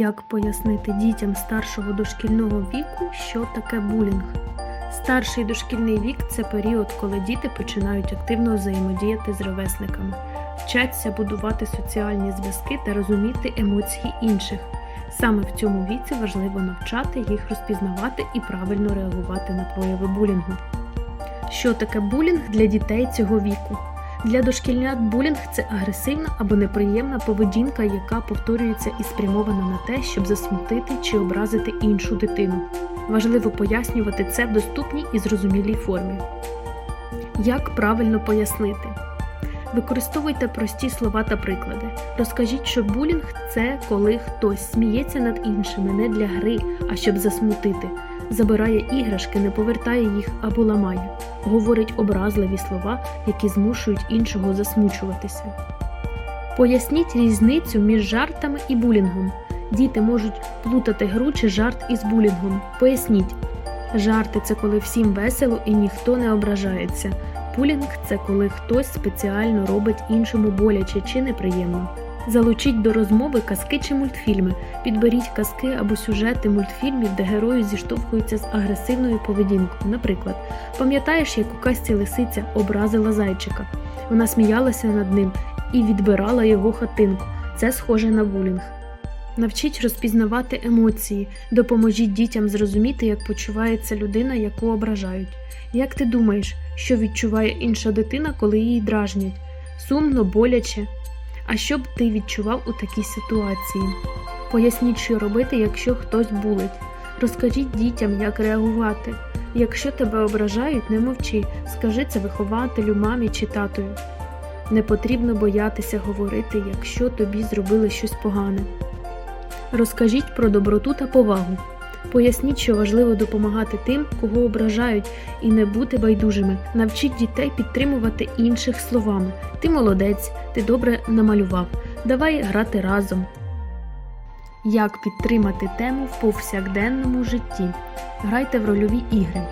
Як пояснити дітям старшого дошкільного віку, що таке булінг? Старший дошкільний вік це період, коли діти починають активно взаємодіяти з ровесниками, вчаться будувати соціальні зв'язки та розуміти емоції інших. Саме в цьому віці важливо навчати їх розпізнавати і правильно реагувати на прояви булінгу. Що таке булінг для дітей цього віку? Для дошкільнят булінг це агресивна або неприємна поведінка, яка повторюється і спрямована на те, щоб засмутити чи образити іншу дитину. Важливо пояснювати це в доступній і зрозумілій формі. Як правильно пояснити? Використовуйте прості слова та приклади. Розкажіть, що булінг це коли хтось сміється над іншими не для гри, а щоб засмутити, забирає іграшки, не повертає їх або ламає, говорить образливі слова, які змушують іншого засмучуватися. Поясніть різницю між жартами і булінгом. Діти можуть плутати гру чи жарт із булінгом. Поясніть. Жарти це коли всім весело і ніхто не ображається. Булінг це коли хтось спеціально робить іншому боляче чи неприємно. Залучіть до розмови казки чи мультфільми. Підберіть казки або сюжети мультфільмів, де герої зіштовхуються з агресивною поведінкою. Наприклад, пам'ятаєш, як у казці лисиця образила зайчика. Вона сміялася над ним і відбирала його хатинку. Це схоже на булінг. Навчіть розпізнавати емоції, допоможіть дітям зрозуміти, як почувається людина, яку ображають. Як ти думаєш, що відчуває інша дитина, коли її дражнять? Сумно, боляче. А що б ти відчував у такій ситуації? Поясніть, що робити, якщо хтось булить. Розкажіть дітям, як реагувати. Якщо тебе ображають, не мовчи, скажи це вихователю, мамі чи татою. Не потрібно боятися говорити, якщо тобі зробили щось погане. Розкажіть про доброту та повагу. Поясніть, що важливо допомагати тим, кого ображають, і не бути байдужими. Навчіть дітей підтримувати інших словами. Ти молодець, ти добре намалював. Давай грати разом. Як підтримати тему в повсякденному житті? Грайте в рольові ігри.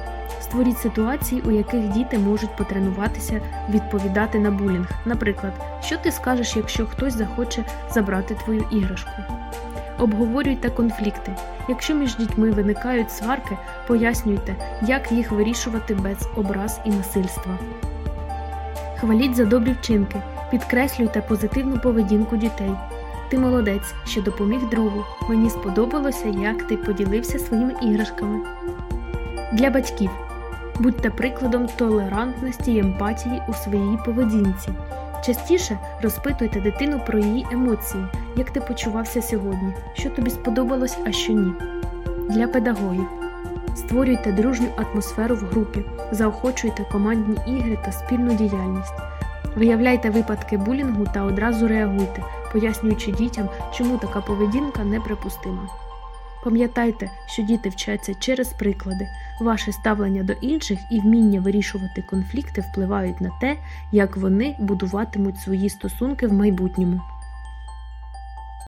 Створіть ситуації, у яких діти можуть потренуватися відповідати на булінг. Наприклад, що ти скажеш, якщо хтось захоче забрати твою іграшку? Обговорюйте конфлікти. Якщо між дітьми виникають сварки, пояснюйте, як їх вирішувати без образ і насильства. Хваліть за добрі вчинки, підкреслюйте позитивну поведінку дітей. Ти молодець, що допоміг другу. Мені сподобалося, як ти поділився своїми іграшками. Для батьків будьте прикладом толерантності і емпатії у своїй поведінці. Частіше розпитуйте дитину про її емоції, як ти почувався сьогодні, що тобі сподобалось, а що ні. Для педагогів створюйте дружню атмосферу в групі, заохочуйте командні ігри та спільну діяльність. Виявляйте випадки булінгу та одразу реагуйте, пояснюючи дітям, чому така поведінка неприпустима. Пам'ятайте, що діти вчаться через приклади. Ваше ставлення до інших і вміння вирішувати конфлікти впливають на те, як вони будуватимуть свої стосунки в майбутньому.